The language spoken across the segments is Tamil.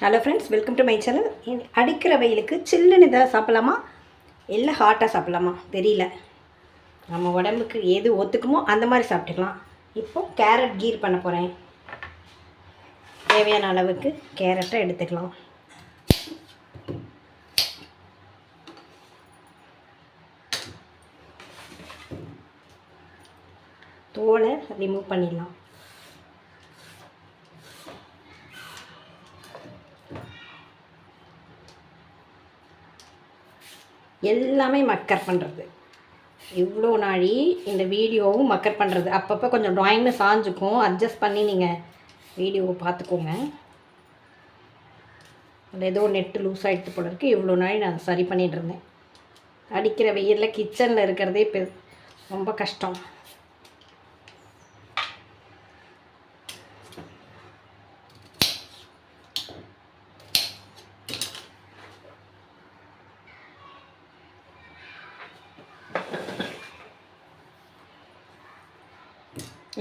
Hello friends welcome to my channel அடிக்கிற வெயிலுக்கு சில்லுன்னு இதாக சாப்பிட்லாமா? இல்லை ஹாட்டாக சாப்பிட்லாமா? தெரியல. நம்ம உடம்புக்கு எது ஒத்துக்குமோ அந்த மாதிரி சாப்பிட்டுக்கலாம். இப்போ கேரட் கீர் பண்ண போகிறேன் தேவையான அளவுக்கு கேரட்டை எடுத்துக்கலாம். தோலை ரிமூவ் பண்ணிடலாம். எல்லாமே மக்கர் பண்ணுறது இவ்வளோ நாழி இந்த வீடியோவும் மக்கர் பண்ணுறது அப்பப்போ கொஞ்சம் ட்ராயிங்னு சாஞ்சுக்கும். அட்ஜஸ்ட் பண்ணி நீங்கள் வீடியோவை பார்த்துக்கோங்க. அதில் ஏதோ நெட்டு லூஸ் ஆகிட்டு போல இருக்குது இவ்வளோ நாள் நான் சரி பண்ணிகிட்டு இருந்தேன். அடிக்கிற வெயிலில் கிச்சனில் இருக்கிறதே பெ ரொம்ப கஷ்டம்.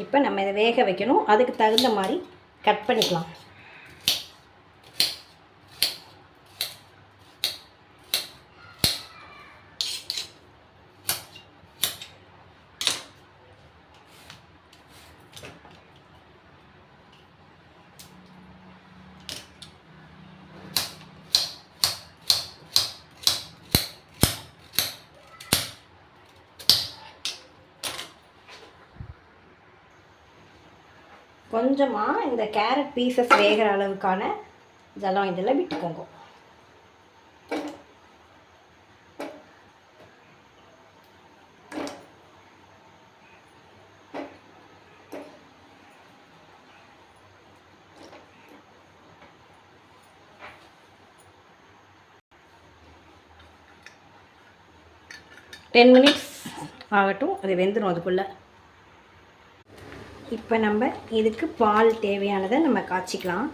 இப்போ நம்ம இதை வேக வைக்கணும். அதுக்கு தகுந்த மாதிரி கட் பண்ணிக்கலாம். கொஞ்சமாக இந்த கேரட் பீசஸ் வேகிற அளவுக்கான ஜலம் இதில் விட்டுக்கோங்க. டென் மினிட்ஸ் ஆகட்டும். அது வெந்துடும் அதுக்குள்ளே. இப்போ நம்ம இதுக்கு பால் தேவையானதை நம்ம காய்ச்சிக்கலாம்.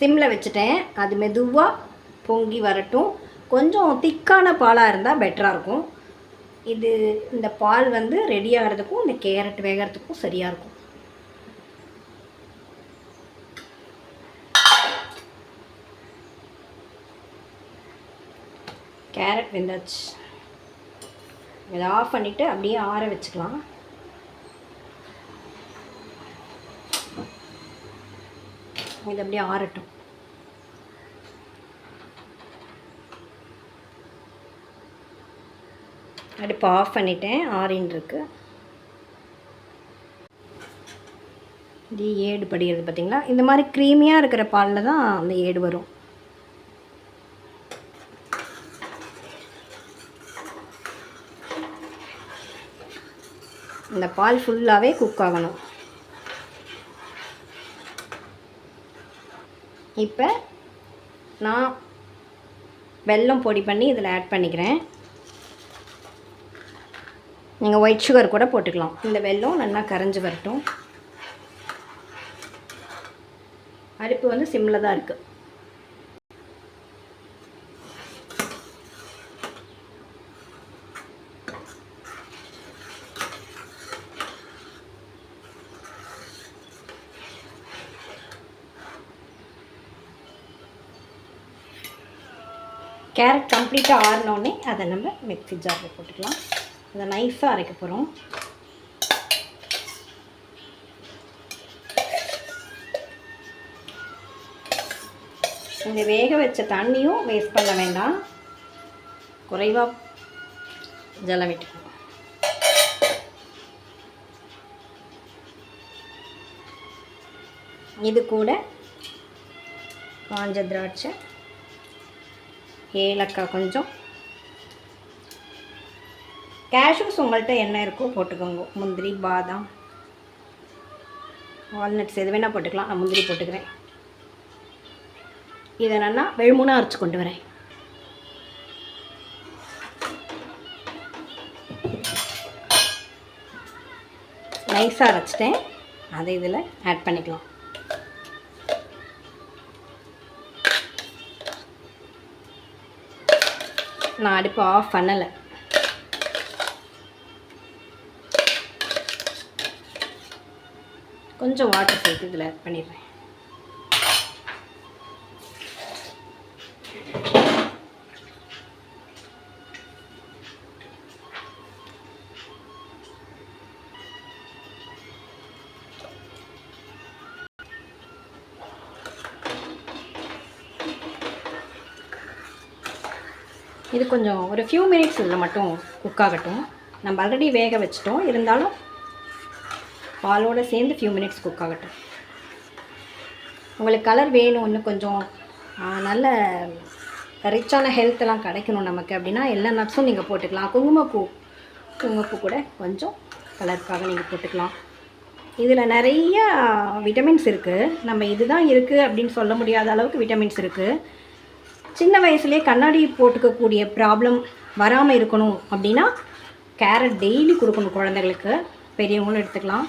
சிம்மில் வச்சுட்டேன். அது மெதுவாக பொங்கி வரட்டும். கொஞ்சம் திக்கான பாலாக இருந்தால் பெட்டராக இருக்கும். இது இந்த பால் வந்து ரெடி ஆகிறதுக்கும் இந்த கேரட் வேகிறதுக்கும் சரியாக இருக்கும். கேரட் வெந்தாச்சு. இதை ஆஃப் பண்ணிவிட்டு அப்படியே ஆற வச்சுக்கலாம். இது அப்படியே ஆறட்டும். அடுப்பு ஆஃப் பண்ணிட்டேன். ஆறின்னு இருக்கு. இது ஏடு படிகிறது பார்த்தீங்களா? இந்த மாதிரி க்ரீமியாக இருக்கிற பாலில் தான் அந்த ஏடு வரும். இந்த பால் ஃபுல்லாகவே குக் ஆகணும். இப்போ நான் வெல்லம் பொடி பண்ணி இதில் ஆட் பண்ணிக்கிறேன். நீங்கள் ஒயிட் சுகர் கூட போட்டுக்கலாம். இந்த வெல்லம் நல்லா கரைஞ்சி வரட்டும். அடுப்பு வந்து சிம்மில் தான் இருக்குது கேரட் கம்ப்ளீட்டாக ஆறினோடனே அதை நம்ம மிக்ஸி ஜாரில் போட்டுக்கலாம். அதை நைஸாக அரைக்க போகிறோம் இந்த வேக வச்ச தண்ணியும் வேஸ்ட் பண்ண வேண்டாம். குறைவாக ஜலம் விட்டுக்கணும் இது கூட காஞ்ச திராட்சை ஏலக்காய் கொஞ்சம். கேஷ்யூஸ் உங்கள்கிட்ட என்ன இருக்கோ போட்டுக்கோங்க. முந்திரி பாதாம் வால்நட்ஸ் எது வேணால் போட்டுக்கலாம். நான் முந்திரி போட்டுக்கிறேன். இதை என்னென்னா வெழுமுனாக அரைச்சி கொண்டு வரேன். நைஸாக அரைச்சிட்டேன். அதை இதில் ஆட் பண்ணிக்கலாம். நான் அடுப்பு ஆஃப் பண்ணலை. கொஞ்சம் வாட்டர் சேர்த்து இதில் ஆட் பண்ணிடுறேன். இது கொஞ்சம் ஒரு ஃபியூ மினிட்ஸ் இதில் மட்டும் குக் ஆகட்டும். நம்ம ஆல்ரெடி வேக வச்சிட்டோம். இருந்தாலும் பாலோடு சேர்ந்து ஃபியூ மினிட்ஸ் குக் ஆகட்டும். உங்களுக்கு கலர் வேணும் இன்னும் கொஞ்சம் நல்ல ரிச்சான ஹெல்த்தெல்லாம் கிடைக்கணும் நமக்கு அப்படின்னா எல்லா நட்ஸும் நீங்கள் போட்டுக்கலாம். குங்குமப்பூ குங்குமப்பூ கூட கொஞ்சம் கலருக்காக நீங்கள் போட்டுக்கலாம். இதில் நிறைய விட்டமின்ஸ் இருக்குது நம்ம இதுதான் இருக்குது அப்படின்னு சொல்ல முடியாத அளவுக்கு விட்டமின்ஸ் இருக்குது சின்ன வயசுலேயே கண்ணாடி போட்டுக்கக்கூடிய ப்ராப்ளம் வராமல் இருக்கணும் அப்படின்னா கேரட் டெய்லி கொடுக்கணும் குழந்தைகளுக்கு. பெரியவங்களும் எடுத்துக்கலாம்.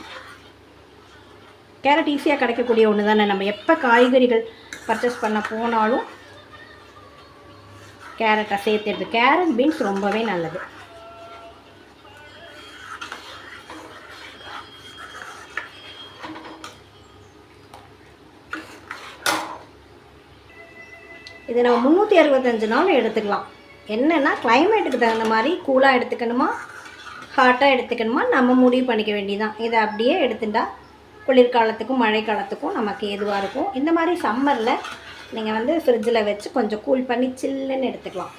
கேரட் ஈஸியாக கிடைக்கக்கூடிய ஒன்று தானே நம்ம எப்போ காய்கறிகள் பர்ச்சேஸ் பண்ண போனாலும் கேரட்டை சேர்த்து எடுத்து கேரட் பீன்ஸ் ரொம்பவே நல்லது. இது நம்ம முந்நூற்றி அறுபத்தஞ்சு நாள் எடுத்துக்கலாம். என்னென்னா கிளைமேட்டுக்கு தகுந்த மாதிரி கூலாக எடுத்துக்கணுமா? ஹாட்டாக எடுத்துக்கணுமா? நம்ம முடிவு பண்ணிக்க வேண்டியதான் இதை அப்படியே எடுத்துட்டா குளிர்காலத்துக்கும் மழைக்காலத்துக்கும் நமக்கு எதுவாக இருக்கும். இந்த மாதிரி சம்மரில் நீங்கள் வந்து ஃப்ரிட்ஜில் வச்சு கொஞ்சம் கூல் பண்ணி சில்லுன்னு எடுத்துக்கலாம்.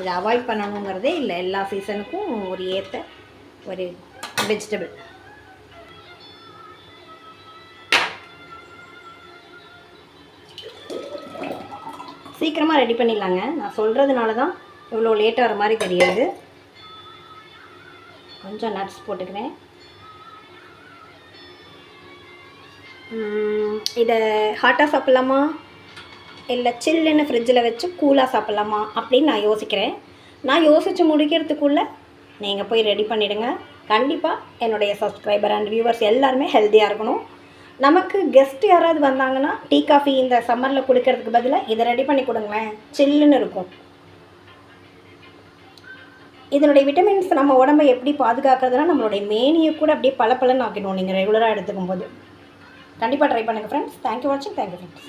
இதை அவாய்ட் பண்ணணுங்கிறதே இல்லை. எல்லா சீசனுக்கும் ஒரு ஏற்ற ஒரு வெஜிடபிள் சீக்கிரமாக ரெடி பண்ணிடலாங்க. நான் சொல்கிறதுனால தான் இவ்வளோ லேட்டாகிற மாதிரி தெரியாது. கொஞ்சம் நட்ஸ் போட்டுக்கிறேன். இதை ஹாட்டாக சாப்பிட்லாமா? இல்லை சில்லுன்னு ஃப்ரிட்ஜில் வச்சு கூலாக சாப்பிட்லாமா? அப்படின்னு நான் யோசிக்கிறேன். நான் யோசித்து முடிக்கிறதுக்குள்ளே நீங்கள் போய் ரெடி பண்ணிவிடுங்க கண்டிப்பாக என்னுடைய சப்ஸ்கிரைபர் அண்ட் வியூவர்ஸ் எல்லாருமே ஹெல்த்தியாக இருக்கணும். நமக்கு கெஸ்ட் யாராவது வந்தாங்கன்னா டீ காஃபி இந்த சம்மரில் குடிக்கிறதுக்கு பதிலாக இதை ரெடி பண்ணி கொடுங்களேன். சில்லுன்னு இருக்கும். இதனுடைய விட்டமின்ஸ் நம்ம உடம்பை எப்படி பாதுகாக்கிறதுனா நம்மளுடைய மேனியை கூட அப்படியே பல ஆக்கிடும். நீங்கள் ரெகுலராக எடுத்துக்கும் போது கண்டிப்பாக ட்ரை பண்ணுங்கள் ஃப்ரெண்ட்ஸ் தேங்க்யூ வாட்சிங் தேங்க்யூ ஃப்ரெண்ட்ஸ்